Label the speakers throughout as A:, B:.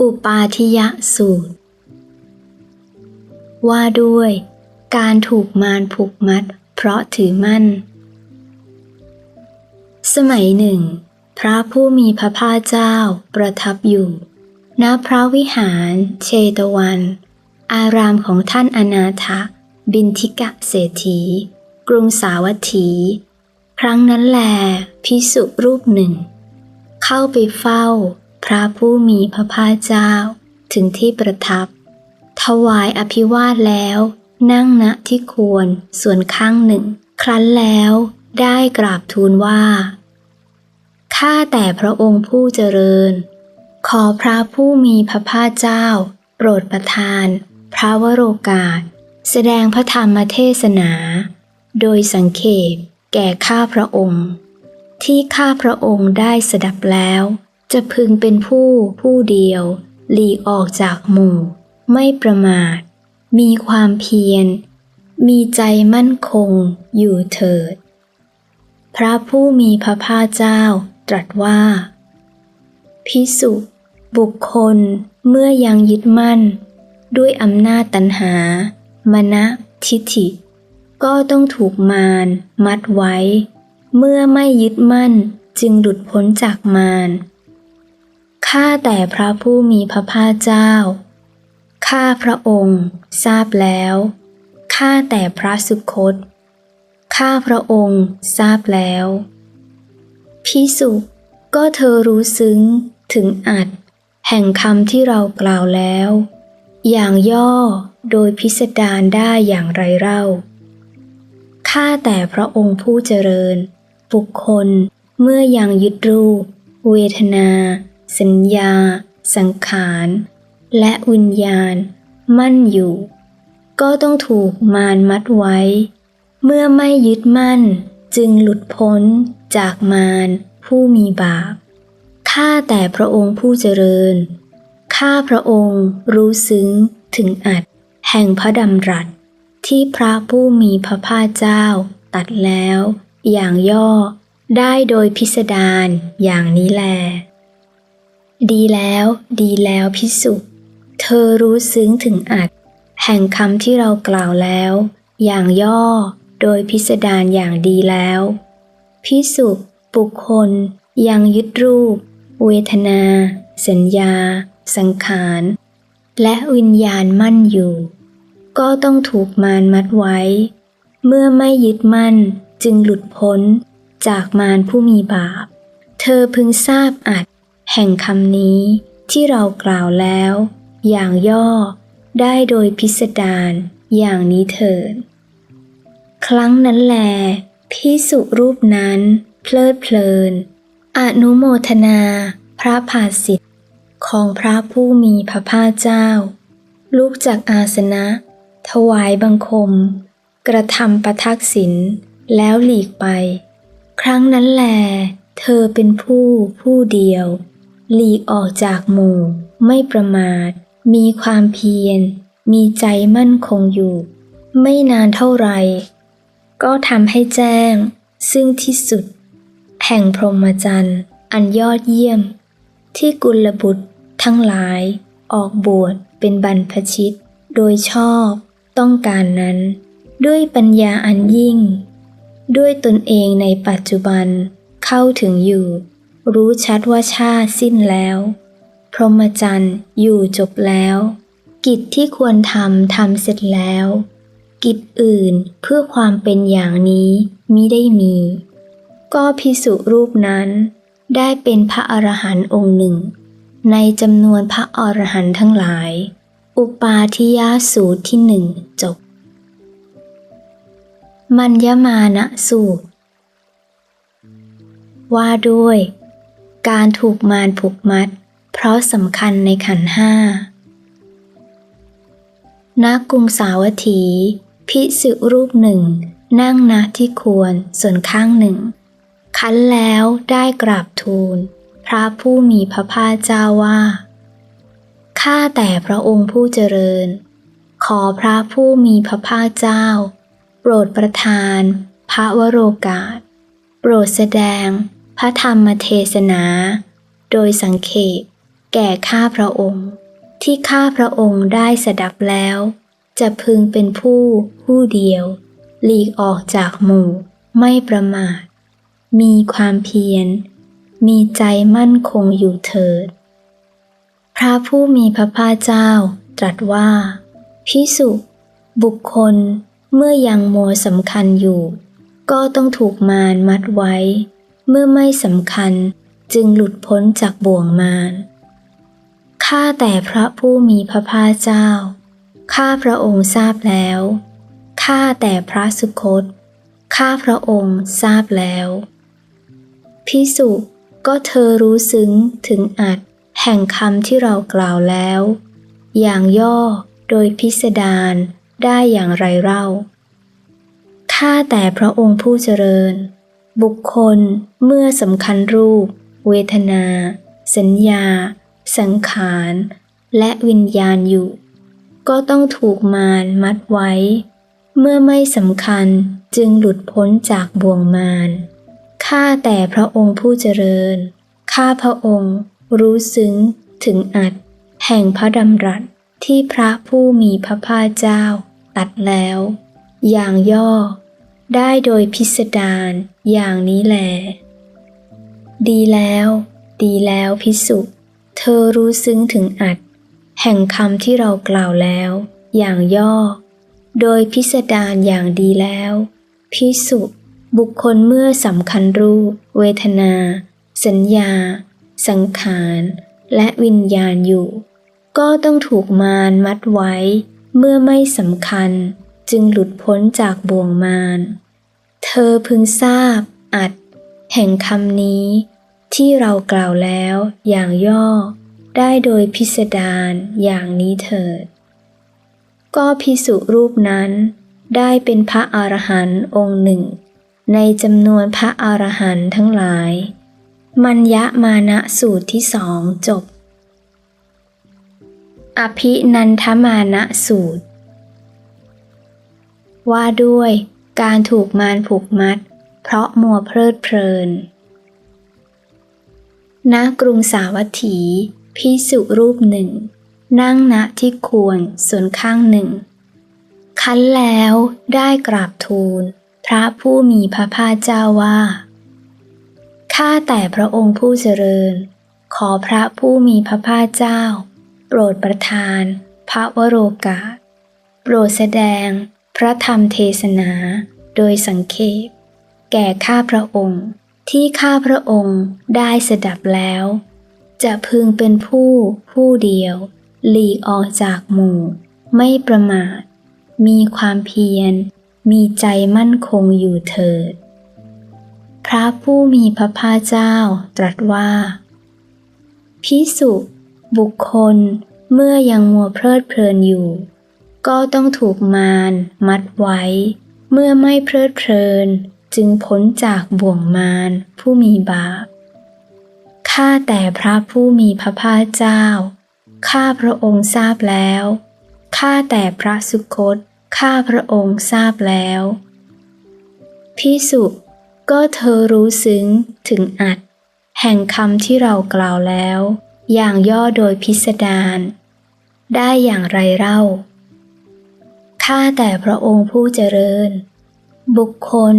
A: อุปาทิยสูตร ว่าด้วย การถูกมารผูกมัด เพราะถือมั่น สมัยหนึ่ง พระผู้มีพระภาคเจ้าประทับอยู่ ณพระวิหารเชตวัน อารามของท่านอนาถบินทิกะเศรษฐี กรุงสาวัตถี ครั้งนั้นแล พิสุรูปหนึ่ง เข้าไปเฝ้า พระผู้มีพระภาคเจ้า ถึงที่ประทับ ถวายอภิวาทแล้ว นั่งณที่ควรส่วนข้างหนึ่ง ครั้นแล้วได้กราบทูลว่า ข้าแต่พระองค์ผู้เจริญ ขอพระผู้มีพระภาคเจ้า โปรดประทาน พระวโรกาส แสดงพระธรรมเทศนา โดยสังเขปแก่ข้าพระองค์ ที่ข้าพระองค์ได้สดับแล้ว จะพึงเป็นผู้ผู้เดียว หลีกออกจากหมู่ ไม่ประมาท มีความเพียร มีใจมั่นคงอยู่เถิด พระผู้มีพระภาคเจ้าตรัสว่า พิสุบุคคลเมื่อยังยึดมั่น ด้วยอำนาจตัณหา มณทิฐิ ก็ต้องถูกมารมัดไว้ เมื่อไม่ยึดมั่นจึงหลุดพ้นจากมาร ข้าแต่พระผู้มีพระภาคเจ้า ข้าพระองค์ทราบแล้ว ข้าแต่พระสุคต ข้าพระองค์ทราบแล้วพิสุก็เธอรู้ซึ้งถึงอัด แห่งคำที่เรากล่าวแล้ว อย่างย่อโดยพิสดารได้อย่างไรเล่า ข้าแต่พระองค์ผู้เจริญ บุคคลเมื่อยังยึดรูป เวทนา สัญญา สังขาร และวิญญาณ มั่นอยู่ ก็ต้องถูกมารมัดไว้ เมื่อไม่ยึดมั่นจึงหลุดพ้นจากมารผู้มีบาปข้าแต่พระองค์ผู้เจริญ ข้าพระองค์รู้ซึ้งถึงอัดแห่งพระดำรัส ที่พระผู้มีพระภาคเจ้าตัดแล้ว อย่างย่อได้โดยพิสดารอย่างนี้แล ดีแล้วดีแล้วพิสุเธอรู้ซึ้งถึงอัดแห่งคำที่เรากล่าวแล้ว อย่างย่อโดยพิสดารอย่างดีแล้ว พิสุบุคคล ยังยึดรูป เวทนา สัญญา สังขาร และวิญญาณมั่นอยู่ ก็ต้องถูกมารมัดไว้ เมื่อไม่ยึดมั่นจึงหลุดพ้นจากมารผู้มีบาป เธอพึงทราบอัด แห่งคำนี้ที่เรากล่าวแล้ว อย่างย่อได้โดยพิสดารอย่างนี้เถิด ครั้งนั้นแลพิสุรูปนั้น เพลิดเพลิน อนุโมทนา พระภาสิทธิ์ของพระผู้มีพระภาคเจ้า ลุกจากอาสนะ ถวายบังคม กระทำประทักษิณแล้วหลีกไป ครั้งนั้นแล เธอเป็นผู้ผู้เดียว หลีกออกจากหมู่ ไม่ประมาท มีความเพียร มีใจมั่นคงอยู่ ไม่นานเท่าไหร่ก็ทำให้แจ้ง ซึ่งที่สุด แห่งพรหมจรรย์อันยอดเยี่ยม ที่กุลบุตรทั้งหลาย ออกบวชเป็นบรรพชิต โดยชอบต้องการนั้น ด้วยปัญญาอันยิ่ง ด้วยตนเองในปัจจุบันเข้าถึงอยู่ รู้ชัดว่าชาสิ้นแล้ว พรหมจรรย์อยู่จบแล้ว กิจที่ควรทำทำเสร็จแล้ว กิจอื่นเพื่อความเป็นอย่างนี้มิได้มี ก็พิสุรูปนั้นได้เป็นพระอรหันต์องค์หนึ่ง ในจำนวนพระอรหันต์ทั้งหลาย อุปาทิยสูตรที่หนึ่งจบ มัญญมานะสูตร ว่าด้วย การถูกมารผูกมัด เพราะสำคัญในขันห้าณกรุงสาวัตถี พิสุรูปหนึ่ง นั่งณที่ควรส่วนข้างหนึ่ง คันแล้วได้กราบทูล พระผู้มีพระภาคเจ้าว่าข้าแต่พระองค์ผู้เจริญ ขอพระผู้มีพระภาคเจ้า โปรดประทาน พระวโรกาส โปรดแสดง พระธรรมเทศนา โดยสังเขปแก่ข้าพระองค์ ที่ข้าพระองค์ได้สดับแล้ว จะพึงเป็นผู้ผู้เดียว หลีกออกจากหมู่ไม่ประมาท มีความเพียร มีใจมั่นคงอยู่เถิด พระผู้มีพระภาคเจ้าตรัสว่า พิสุบุคคลเมื่อยังโมวสำคัญอยู่ ก็ต้องถูกมารมัดไว้ เมื่อไม่สำคัญจึงหลุดพ้นจากบ่วงมารข้าแต่พระผู้มีพระภาคเจ้า ข้าพระองค์ทราบแล้ว ข้าแต่พระสุคต ข้าพระองค์ทราบแล้วพิสุก็เธอรู้ซึ้งถึงอัดแห่งคำที่เรากล่าวแล้ว อย่างย่อโดยพิสดารได้อย่างไรเล่า ข้าแต่พระองค์ผู้เจริญ บุคคลเมื่อสำคัญรูป เวทนา สัญญา สังขาร และวิญญาณอยู่ ก็ต้องถูกมารมัดไว้ เมื่อไม่สำคัญจึงหลุดพ้นจากบ่วงมารข้าแต่พระองค์ผู้เจริญ ข้าพระองค์รู้ซึ้งถึงอัดแห่งพระดำรัสที่พระผู้มีพระภาคเจ้าตัดแล้ว อย่างย่อ ได้โดยพิสดารอย่างนี้แล ดีแล้ว ดีแล้วพิสุเธอรู้ซึ้งถึงอัด แห่งคำที่เรากล่าวแล้ว อย่างย่อ โดยพิสดารอย่างดีแล้ว พิสุบุคคลเมื่อสำคัญรูป เวทนา สัญญา สังขารและวิญญาณอยู่ ก็ต้องถูกมารมัดไว้ เมื่อไม่สำคัญ จึงหลุดพ้นจากบ่วงมาร เธอพึงทราบ อัด แห่งคำนี้ ที่เรากล่าวแล้วอย่างย่อ ได้โดยพิสดารอย่างนี้เถิด ก็พิสุรูปนั้น ได้เป็นพระอรหันต์องค์หนึ่ง ในจำนวนพระอรหันต์ทั้งหลาย มัญญมานะสูตรที่สองจบ อภินันทมานะสูตร ว่าด้วยการถูกมารผูกมัด เพราะมัวเพลิดเพลิน ณ กรุงสาวัตถี พิสุรูปหนึ่ง นั่งณที่ควรส่วนข้างหนึ่ง คันแล้วได้กราบทูล พระผู้มีพระภาคเจ้าว่า ข้าแต่พระองค์ผู้เจริญ ขอพระผู้มีพระภาคเจ้า โปรดประทาน พระวโรกาสโปรดแสดง พระธรรมเทศนาโดยสังเขปแก่ข้าพระองค์ที่ข้าพระองค์ได้สดับแล้ว จะพึงเป็นผู้ผู้เดียว หลีกออกจากหมู่ ไม่ประมาท มีความเพียร มีใจมั่นคงอยู่เถิด พระผู้มีพระภาคเจ้าตรัสว่า พิสุบุคคลเมื่อยังมัวเพลิดเพลินอยู่ ก็ต้องถูกมารมัดไว้ เมื่อไม่เพลิดเพลิน จึงพ้นจากบ่วงมารผู้มีบาปข้าแต่พระผู้มีพระภาคเจ้า ข้าพระองค์ทราบแล้ว ข้าแต่พระสุคต ข้าพระองค์ทราบแล้วพิสุก็เธอรู้ซึ้งถึงอัด แห่งคำที่เรากล่าวแล้ว อย่างย่อโดยพิสดารได้อย่างไรเล่า ข้าแต่พระองค์ผู้เจริญ บุคคล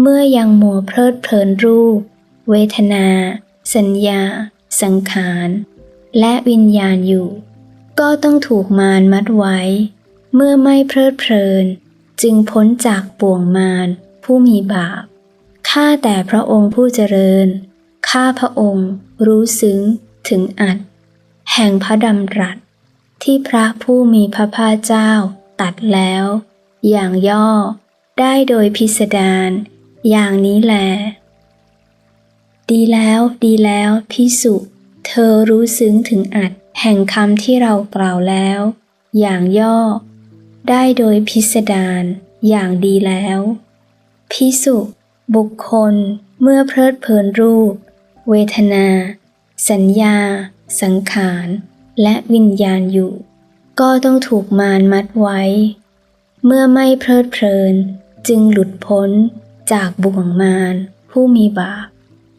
A: เมื่อยังมัวเพลิดเพลินรูป เวทนา สัญญา สังขาร และวิญญาณอยู่ ก็ต้องถูกมารมัดไว้ เมื่อไม่เพลิดเพลิน จึงพ้นจากป่วงมารผู้มีบาปข้าแต่พระองค์ผู้เจริญ ข้าพระองค์รู้ซึ้งถึงอัดแห่งพระดำรัสที่พระผู้มีพระภาคเจ้า ตัดแล้ว อย่างย่อ ได้โดยพิสดารอย่างนี้แล ดีแล้วดีแล้วพิสุเธอรู้ซึ้งถึงอัดแห่งคำที่เรากล่าวแล้ว อย่างย่อ ได้โดยพิสดารอย่างดีแล้วพิสุบุคคลเมื่อเพลิดเพลินรูป เวทนา สัญญา สังขาร และวิญญาณอยู่ ก็ต้องถูกมารมัดไว้ เมื่อไม่เพลิดเพลินจึงหลุดพ้นจากบ่วงมารผู้มีบาป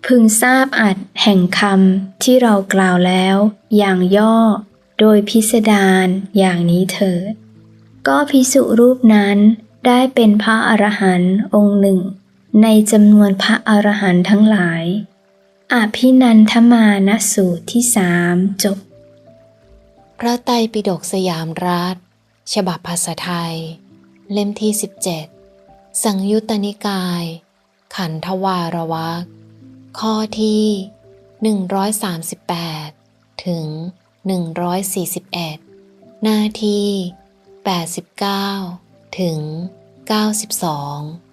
A: พึงทราบอัดแห่งคำที่เรากล่าวแล้ว อย่างย่อ โดยพิสดารอย่างนี้เถิด ก็พิสุรูปนั้นได้เป็นพระอรหันต์องค์หนึ่ง ในจำนวนพระอรหันต์ทั้งหลาย อภินันทมานสูตรที่สามจบ
B: พระไตรปิฎกสยามรัฐ ฉบับภาษาไทย เล่มที่ 17 สังยุตตนิกาย ขันธวารวักข้อที่ 138 ถึง 141 หน้าที่ 89 ถึง 92